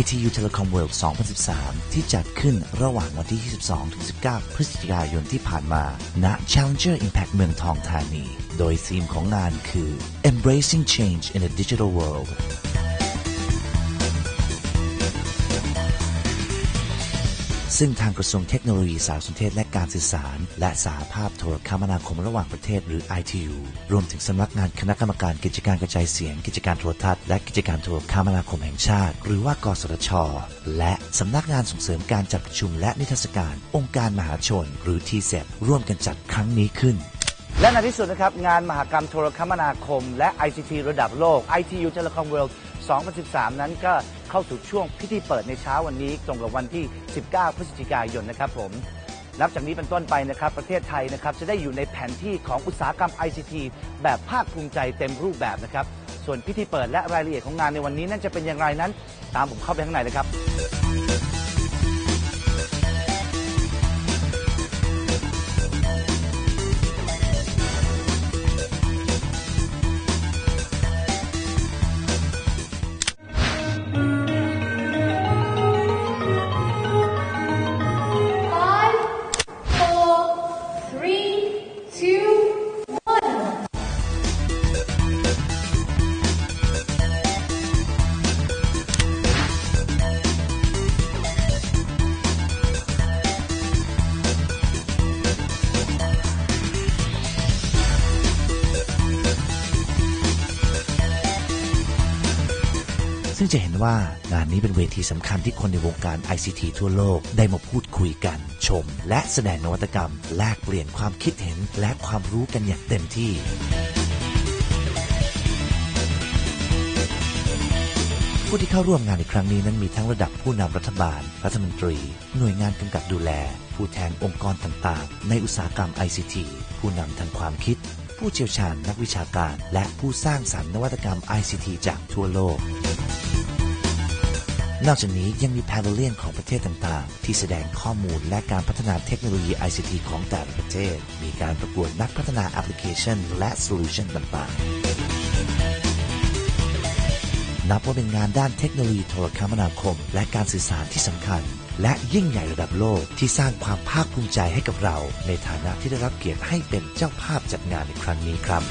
ITU Telecom World 2013 ที่จัดขึ้นระหว่างวันที่ 22-19 พฤศจิกายนที่ผ่านมา ณ Challenger Impact เมืองทองธานี โดยธีมของงานคือ Embracing Change in a Digital World ซึ่งทางกระทรวงเทคโนโลยีสารสนเทศและการสื่อสาร และสาภาพโทรคมนาคมระหว่างประเทศหรือ ITU รวมถึงสำนักงานคณะกรรมการกิจการกระจายเสียง กิจการโทรทัศน์และกิจการโทรคมนาคมแห่งชาติ หรือว่ากสทช และสำนักงานส่งเสริมการจัดประชุมและนิทรรศการ องค์การมหาชน หรือ t c e p ร่วมกันจัดครั้งนี้ขึ้นและในที่สุดนะครับ งานมหกรรมโทรคมนาคม และ ICT ระดับโลก ITU Telecom World 2013 นั้นก็เข้าสู่ช่วงพิธีเปิดในเช้าวันนี้ตรงกับวันที่ 19 พฤศจิกายนนะครับผมนับจากนี้เป็นต้นไปนะครับประเทศไทยนะครับจะได้อยู่ในแผนที่ของอุตสาหกรรม ICT แบบภาคภูมิใจเต็มรูปแบบนะครับส่วนพิธีเปิดและรายละเอียดของงานในวันนี้นั่นจะเป็นอย่างไรนั้น ตามผมเข้าไปข้างในเลยครับ ซึ่งจะเห็นว่างานนี้เป็นเวทีสำคัญที่คนในวงการ ICT ทั่วโลกได้มาพูดคุยกัน ชม และแสดงนวัตกรรม แลกเปลี่ยนความคิดเห็นและความรู้กันอย่างเต็มที่ผู้ที่เข้าร่วมงานในครั้งนี้นั้นมีทั้งระดับผู้นำรัฐบาล รัฐมนตรี หน่วยงานกำกับดูแล ผู้แทนองค์กรต่างๆ ในอุตสาหกรรม ICT ผู้นำทางความคิด ผู้เชี่ยวชาญนักวิชาการ และผู้สร้างสรรค์นวัตกรรม ICT จากทั่วโลก นอกจากนี้ยังมีพาวิเลียนของประเทศต่างๆ ที่แสดงข้อมูลและการพัฒนาเทคโนโลยี ICT ของแต่ละประเทศ มีการประกวดนักพัฒนาแอปพลิเคชัน และโซลูชันต่างๆ นับว่าเป็นงานด้านเทคโนโลยีโทรคมนาคม และการสื่อสารที่สำคัญ และยิ่งใหญ่ระดับโลกที่สร้างความภาคภูมิใจให้กับเรา ในฐานะที่ได้รับเกียรติให้เป็นเจ้าภาพจัดงานในครั้งนี้ครับ